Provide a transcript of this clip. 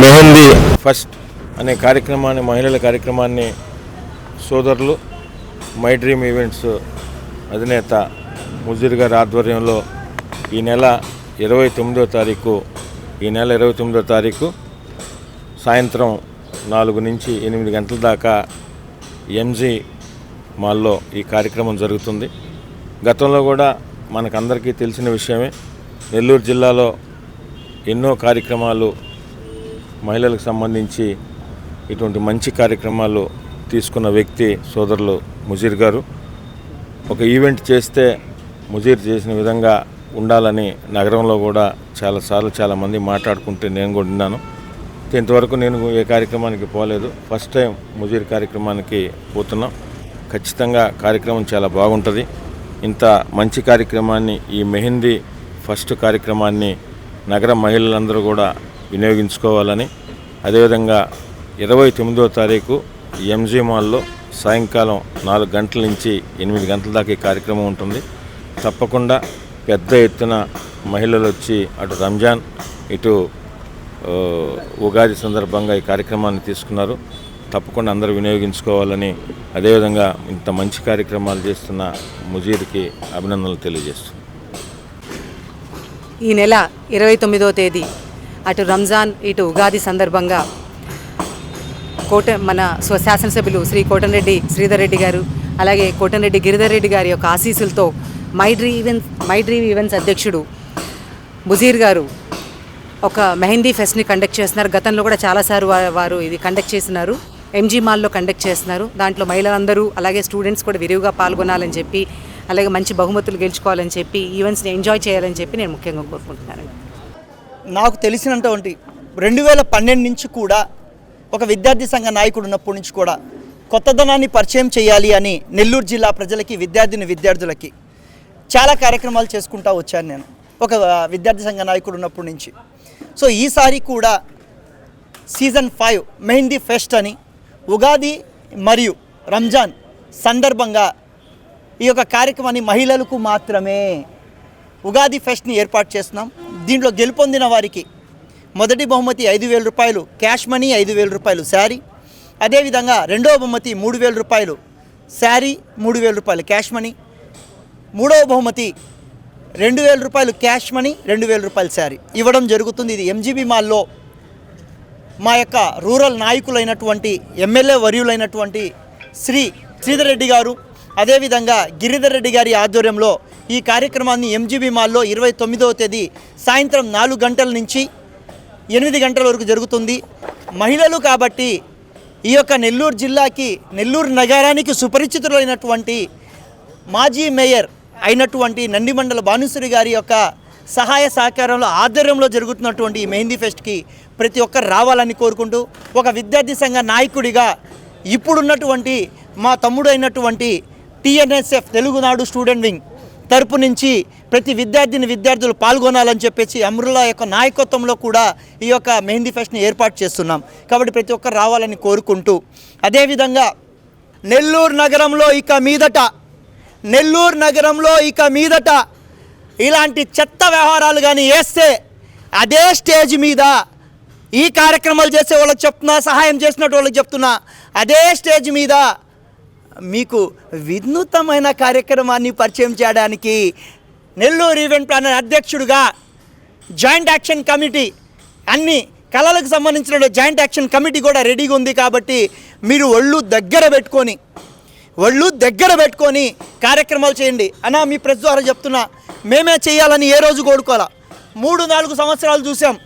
Mehndi. First అనే కార్యక్రమాన్ని మహిళల కార్యక్రమాన్ని సోదరులు మై డ్రీమ్ ఈవెంట్స్ అధినేత ముజీర్ గారి ఆధ్వర్యంలో ఈ నెల ఇరవై తొమ్మిదో తారీఖు ఈ నెల ఇరవై తొమ్మిదో తారీఖు సాయంత్రం నాలుగు నుంచి ఎనిమిది గంటల దాకా ఎంజీ మాల్లో ఈ కార్యక్రమం జరుగుతుంది. గతంలో కూడా మనకందరికీ తెలిసిన విషయమే నెల్లూరు జిల్లాలో ఎన్నో కార్యక్రమాలు మహిళలకు సంబంధించి ఇటువంటి మంచి కార్యక్రమాలు తీసుకున్న వ్యక్తి సోదరులు ముజీర్ గారు. ఒక ఈవెంట్ చేస్తే ముజీర్ చేసిన విధంగా ఉండాలని నగరంలో కూడా చాలాసార్లు చాలామంది మాట్లాడుకుంటే నేను కూడా విన్నాను. ఇంతవరకు నేను ఏ కార్యక్రమానికి పోలేదు. ఫస్ట్ టైం ముజీర్ కార్యక్రమానికి పోతున్నాం. ఖచ్చితంగా కార్యక్రమం చాలా బాగుంటుంది. ఇంత మంచి కార్యక్రమాన్ని ఈ మెహందీ ఫస్ట్ కార్యక్రమాన్ని నగర మహిళలందరూ కూడా వినియోగించుకోవాలని. అదేవిధంగా ఇరవై తొమ్మిదో తారీఖు ఎంజీ మాల్లో సాయంకాలం నాలుగు గంటల నుంచి ఎనిమిది గంటల దాకా ఈ కార్యక్రమం ఉంటుంది. తప్పకుండా పెద్ద ఎత్తున మహిళలు వచ్చి అటు రంజాన్ ఇటు ఉగాది సందర్భంగా ఈ కార్యక్రమాన్ని తీసుకున్నారు. తప్పకుండా అందరూ వినియోగించుకోవాలని అదేవిధంగా ఇంత మంచి కార్యక్రమాలు చేస్తున్న ముజీర్కి అభినందనలు తెలియజేస్తున్నాను ఈ నెల ఇరవై తొమ్మిదో తేదీ అటు రంజాన్ ఇటు ఉగాది సందర్భంగా కోట మన స్వ శాసనసభ్యులు శ్రీ కోటంరెడ్డి శ్రీధర్ రెడ్డి గారు అలాగే కోటంరెడ్డి గిరిధర్ రెడ్డి గారి యొక్క ఆశీస్సులతో my dream events my dream events అధ్యక్షుడు ముజీర్ గారు ఒక మెహందీ ఫెస్ట్ని కండక్ట్ చేస్తున్నారు. గతంలో కూడా చాలాసార్లు వారు ఇది కండక్ట్ చేసినారు. ఎంజీ మాల్లో కండక్ట్ చేస్తున్నారు. దాంట్లో మహిళలందరూ అలాగే స్టూడెంట్స్ కూడా విరివిగా పాల్గొనాలని చెప్పి అలాగే మంచి బహుమతులు గెలుచుకోవాలని చెప్పి ఈవెంట్స్ని ఎంజాయ్ చేయాలని చెప్పి నేను ముఖ్యంగా కోరుకుంటున్నాను. నాకు తెలిసినటువంటి రెండు వేల పన్నెండు నుంచి కూడా ఒక విద్యార్థి సంఘ నాయకుడు ఉన్నప్పటి నుంచి కూడా కొత్తదనాన్ని పరిచయం చేయాలి అని నెల్లూరు జిల్లా ప్రజలకి విద్యార్థిని విద్యార్థులకి చాలా కార్యక్రమాలు చేసుకుంటా వచ్చాను నేను. ఒక విద్యార్థి సంఘ నాయకుడు ఉన్నప్పటి నుంచి. సో ఈసారి కూడా సీజన్ ఫైవ్ మెహందీ ఫెస్ట్ అని ఉగాది మరియు రంజాన్ సందర్భంగా ఈ యొక్క కార్యక్రమాన్ని మహిళలకు మాత్రమే ఉగాది ఫెస్ట్ని ఏర్పాటు చేస్తున్నాం. దీంట్లో గెలుపొందిన వారికి మొదటి బహుమతి ఐదు వేల రూపాయలు క్యాష్ మనీ ఐదు వేల రూపాయలు శారీ. అదేవిధంగా రెండవ బహుమతి మూడు వేల రూపాయలు శారీ మూడు వేల రూపాయలు క్యాష్ మనీ మూడవ బహుమతి రెండు వేల రూపాయలు క్యాష్ మనీ రెండు వేల రూపాయలు శారీ. ఇవ్వడం జరుగుతుంది. ఇది ఎంజీబీ మాల్లో మా యొక్క రూరల్ నాయకులైనటువంటి ఎమ్మెల్యే వర్యులైనటువంటి శ్రీ శ్రీధర్ రెడ్డి గారు అదేవిధంగా గిరిధర్ రెడ్డి గారి ఆధ్వర్యంలో ఈ కార్యక్రమాన్ని ఎంజీబీ మాల్లో ఇరవై తొమ్మిదవ తేదీ సాయంత్రం నాలుగు గంటల నుంచి ఎనిమిది గంటల వరకు జరుగుతుంది. మహిళలు కాబట్టి ఈ యొక్క నెల్లూరు జిల్లాకి నెల్లూరు నగరానికి సుపరిచితులైనటువంటి మాజీ మేయర్ అయినటువంటి నందిమండల భానుశ్రీ గారి యొక్క సహాయ సహకారంలో ఆధ్వర్యంలో జరుగుతున్నటువంటి ఈ మెహందీ ఫెస్ట్కి ప్రతి ఒక్కరు రావాలని కోరుకుంటూ ఒక విద్యార్థి సంఘ నాయకుడిగా ఇప్పుడున్నటువంటి మా తమ్ముడు అయినటువంటి టీఎన్ఎస్ఎఫ్ తెలుగునాడు స్టూడెంట్ వింగ్ తరపు నుంచి ప్రతి విద్యార్థిని విద్యార్థులు పాల్గొనాలని చెప్పేసి అమరుల యొక్క నాయకత్వంలో కూడా ఈ యొక్క మెహందీ ఫెస్ట్ని ఏర్పాటు చేస్తున్నాం. కాబట్టి ప్రతి ఒక్కరు రావాలని కోరుకుంటూ అదేవిధంగా నెల్లూరు నగరంలో ఇక మీదట నెల్లూరు నగరంలో ఇక మీదట ఇలాంటి చెత్త వ్యవహారాలు కానీ వేస్తే అదే స్టేజ్ మీద ఈ కార్యక్రమాలు చేసే వాళ్ళకి చెప్తున్నా సహాయం చేసినట్టు వాళ్ళకి చెప్తున్నా అదే స్టేజ్ మీద మీకు వినూతమైన కార్యక్రమాన్ని పరిచయం చేయడానికి నెల్లూరు ఈవెంట్ ప్లానర్ అధ్యక్షుడిగా జాయింట్ యాక్షన్ కమిటీ అన్ని కళలకు సంబంధించిన జాయింట్ యాక్షన్ కమిటీ కూడా రెడీగా ఉంది కాబట్టి మీరు ఒళ్ళు దగ్గర పెట్టుకొని ఒళ్ళు దగ్గర పెట్టుకొని కార్యక్రమాలు చేయండి. అన్నా మీ ప్రెస్ ద్వారా చెప్తున్నా మేమే చేయాలని ఏ రోజు కోరుకోవాలా? మూడు నాలుగు సంవత్సరాలు చూసాం